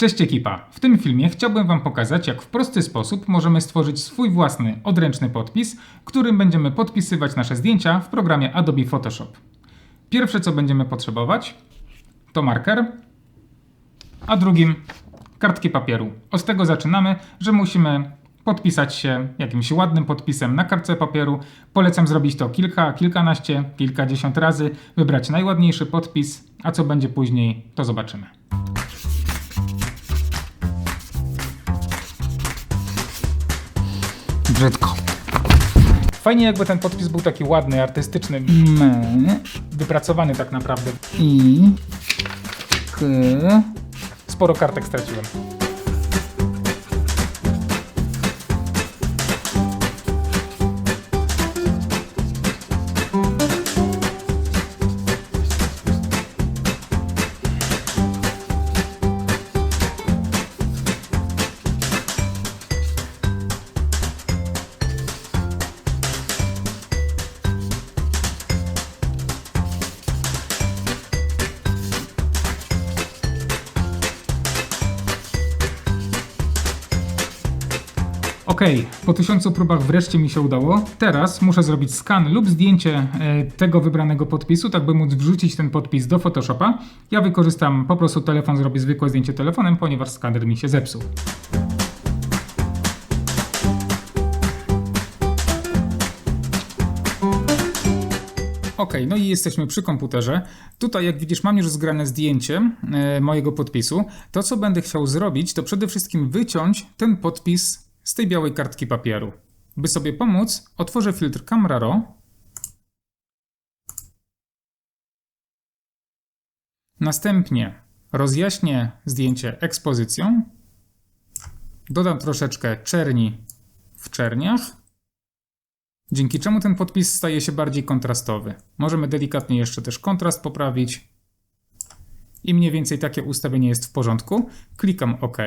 Cześć ekipa! W tym filmie chciałbym Wam pokazać, jak w prosty sposób możemy stworzyć swój własny, odręczny podpis, którym będziemy podpisywać nasze zdjęcia w programie Adobe Photoshop. Pierwsze, co będziemy potrzebować, to marker, a drugim kartki papieru. Od tego zaczynamy, że musimy podpisać się jakimś ładnym podpisem na kartce papieru. Polecam zrobić to kilka, kilkanaście, kilkadziesiąt razy, wybrać najładniejszy podpis, a co będzie później, to zobaczymy. Brzydko. Fajnie jakby ten podpis był taki ładny, artystyczny, My wypracowany tak naprawdę. i k Sporo kartek straciłem. Okej, po tysiącu próbach wreszcie mi się udało. Teraz muszę zrobić skan lub zdjęcie e, tego wybranego podpisu, tak by móc wrzucić ten podpis do Photoshopa. Ja wykorzystam po prostu telefon, zrobię zwykłe zdjęcie telefonem, ponieważ skaner mi się zepsuł. Ok, no i jesteśmy przy komputerze. Tutaj, jak widzisz, mam już zgrane zdjęcie e, mojego podpisu. To, co będę chciał zrobić, to przede wszystkim wyciąć ten podpis z tej białej kartki papieru. By sobie pomóc, otworzę filtr Camera Raw. Następnie rozjaśnię zdjęcie ekspozycją. Dodam troszeczkę czerni w czerniach dzięki czemu ten podpis staje się bardziej kontrastowy. Możemy delikatnie jeszcze też kontrast poprawić. I mniej więcej takie ustawienie jest w porządku. Klikam OK.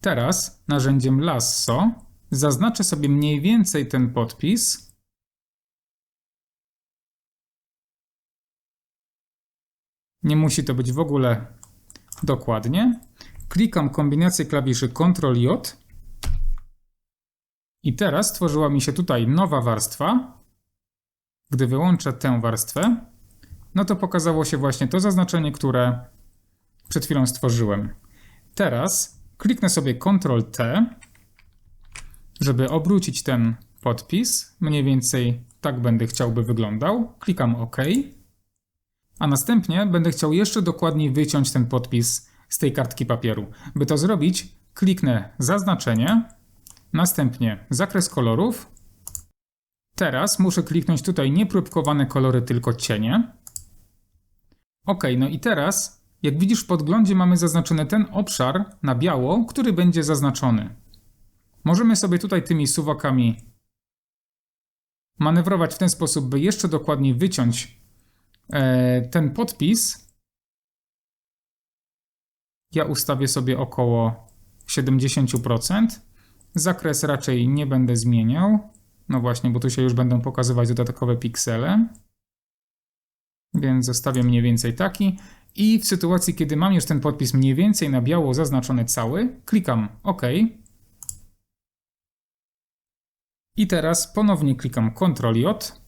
Teraz narzędziem Lasso zaznaczę sobie mniej więcej ten podpis. Nie musi to być w ogóle dokładnie. Klikam kombinację klawiszy Ctrl-J i teraz stworzyła mi się tutaj nowa warstwa. Gdy wyłączę tę warstwę, no to pokazało się właśnie to zaznaczenie, które przed chwilą stworzyłem. Teraz kliknę sobie Ctrl-T, żeby obrócić ten podpis. Mniej więcej tak będę chciał, by wyglądał. Klikam OK. A następnie będę chciał jeszcze dokładniej wyciąć ten podpis z tej kartki papieru. By to zrobić, kliknę zaznaczenie, Następnie zakres kolorów. Teraz muszę kliknąć tutaj nie próbkowane kolory, tylko cienie. Ok, no i teraz, jak widzisz w podglądzie mamy zaznaczony ten obszar na biało, który będzie zaznaczony. Możemy sobie tutaj tymi suwakami manewrować w ten sposób, by jeszcze dokładniej wyciąć e, ten podpis. Ja ustawię sobie około 70%. Zakres raczej nie będę zmieniał. No właśnie, bo tu się już będą pokazywać dodatkowe piksele. Więc zostawię mniej więcej taki. I w sytuacji, kiedy mam już ten podpis mniej więcej na biało zaznaczony cały, klikam OK. I teraz ponownie klikam Ctrl-J.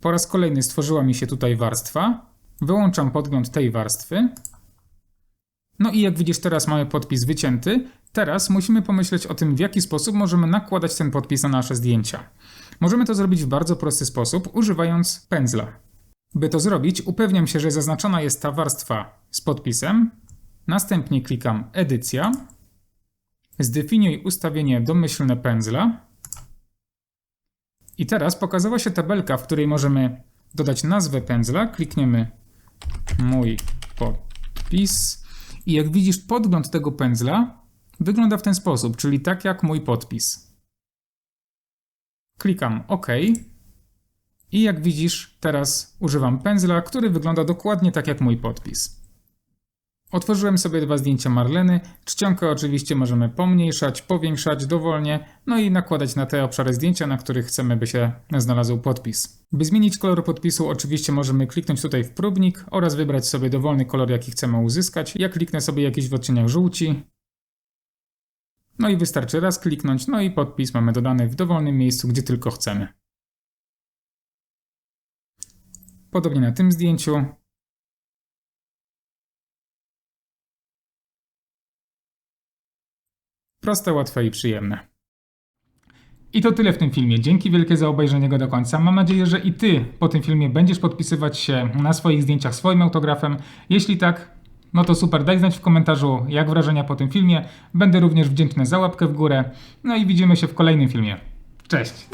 Po raz kolejny stworzyła mi się tutaj warstwa. Wyłączam podgląd tej warstwy. No i jak widzisz, teraz mamy podpis wycięty. Teraz musimy pomyśleć o tym, w jaki sposób możemy nakładać ten podpis na nasze zdjęcia. Możemy to zrobić w bardzo prosty sposób, używając pędzla. By to zrobić, upewniam się, że zaznaczona jest ta warstwa z podpisem. Następnie klikam Edycja. Zdefiniuj ustawienie domyślne pędzla. I teraz pokazała się tabelka, w której możemy dodać nazwę pędzla. Klikniemy Mój podpis. I jak widzisz, podgląd tego pędzla wygląda w ten sposób, czyli tak jak mój podpis. Klikam OK. I jak widzisz, teraz używam pędzla, który wygląda dokładnie tak jak mój podpis. Otworzyłem sobie dwa zdjęcia Marleny. Czcionkę oczywiście możemy pomniejszać, powiększać dowolnie, no i nakładać na te obszary zdjęcia, na których chcemy, by się znalazł podpis. By zmienić kolor podpisu, oczywiście możemy kliknąć tutaj w próbnik oraz wybrać sobie dowolny kolor, jaki chcemy uzyskać. Ja kliknę sobie jakiś w odcieniach żółci. No i wystarczy raz kliknąć, no i podpis mamy dodany w dowolnym miejscu, gdzie tylko chcemy. Podobnie na tym zdjęciu. Proste, łatwe i przyjemne. I to tyle w tym filmie. Dzięki wielkie za obejrzenie go do końca. Mam nadzieję, że i ty po tym filmie będziesz podpisywać się na swoich zdjęciach swoim autografem. Jeśli tak, no to super, daj znać w komentarzu, jak wrażenia po tym filmie. Będę również wdzięczny za łapkę w górę. No i widzimy się w kolejnym filmie. Cześć!